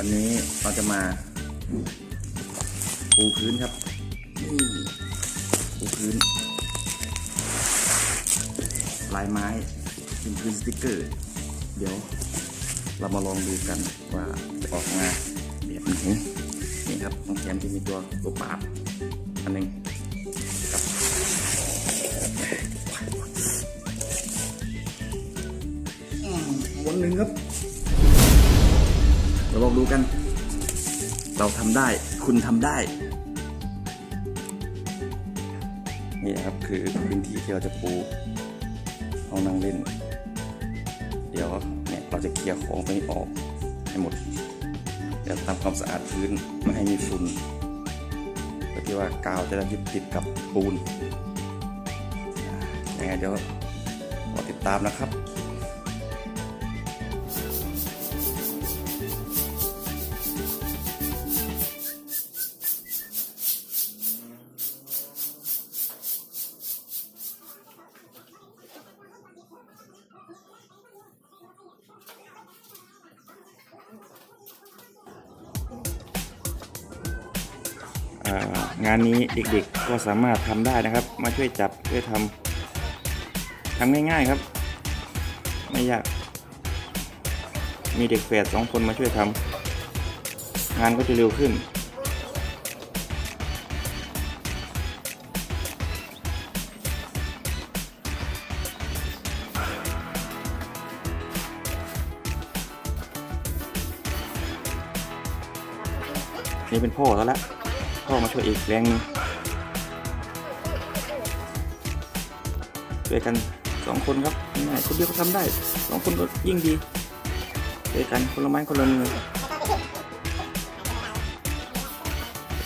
วันนี้เราจะมาปูพื้นครับนี่ปูพื้น ลายไม้เป็นพื้นสติกเกอร์ เดี๋ยวเรามาลองดูกันว่าจะออกมาแบบไหนนี่ครับตรงแขนจะมีตัวตัวปาดอันหนึงกับอืมวนหนึ่งครับ ยวลองดูกัน เราทำได้ คุณทำได้ นี่นะครับคือพื้นที่ที่เราจะปูห้องนั่งเล่น เดี๋ยวเนี่ยเราจะเคลียร์ของตรงนี้ออกให้หมดเดี๋ยวทำความสะอาดพื้นไม่ให้มีฝุ่นเพื่อที่ว่ากาวจะได้ยึดติดกับปูนยังไงเดี๋ยวรอติดตามนะครับ งานนี้เด็กๆก็สามารถทำได้นะครับ มาช่วยจับช่วยทำทำง่ายๆครับ ไม่ยาก มีเด็กแฝดสองคนมาช่วยทำงานก็จะเร็วขึ้นนี่เป็นพ่อแล้วละ พ่อมาช่วยอีกแรงหนึงช่วยกันสองคนครับง่ายคนเดียวก็ทำได้สองคนก็ยิ่งดีช่วยกันคนละไม้คนละมือ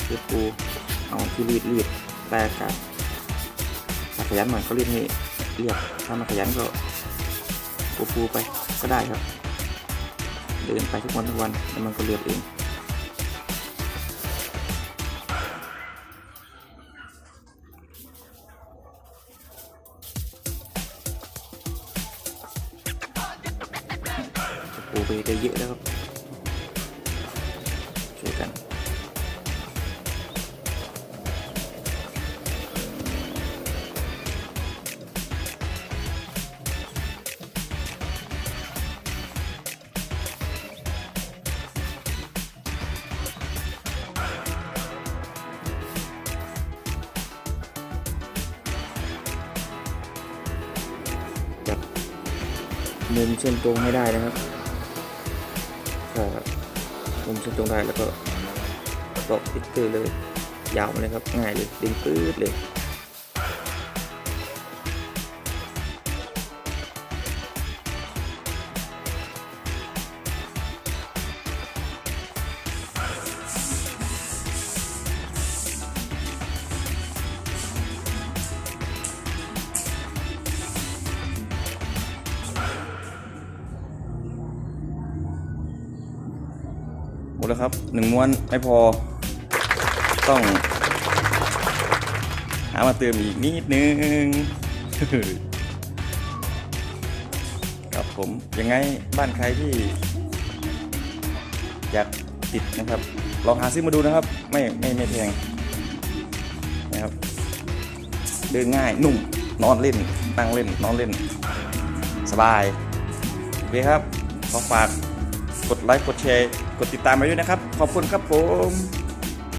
ช่วยปูเอาที่รีดรีดแต่กาศถ้าขยันหน่อยก็รีดให้เรียบถ้าไมาขยันก็ปูปูไปก็ได้ครับ เดินไปทุกวันทุกวันแล้วมันก็เรียบเอง ปูไปได้เยอะแล้วครับช่วยกันจับมุมเส้นตรงให้ได้นะครับ ถ้ามุมเส้นตรงได้แล้วก็ตอกติ๊กเกอร์เลย ยาวเลยครับ ง่ายเลยดึงปื๊ดเลย มดแล้วครับหนึ่งม้วนไม่พอ ต้อง หามาเติมอีกนิดนึง ครับผมยังไงบ้านใครที่อยากติดนะครับ ลองหาซื้อมาดูนะครับ ไม่ไม่ไม่แพงนะครับเดินง่ายนุ่มนอนเล่นนั่งเล่นนอนเล่น สบายโอเคครับขอฝากกดไลค์กดแชร์ กดติดตามไปด้วยนะครับ ขอบคุณครับผม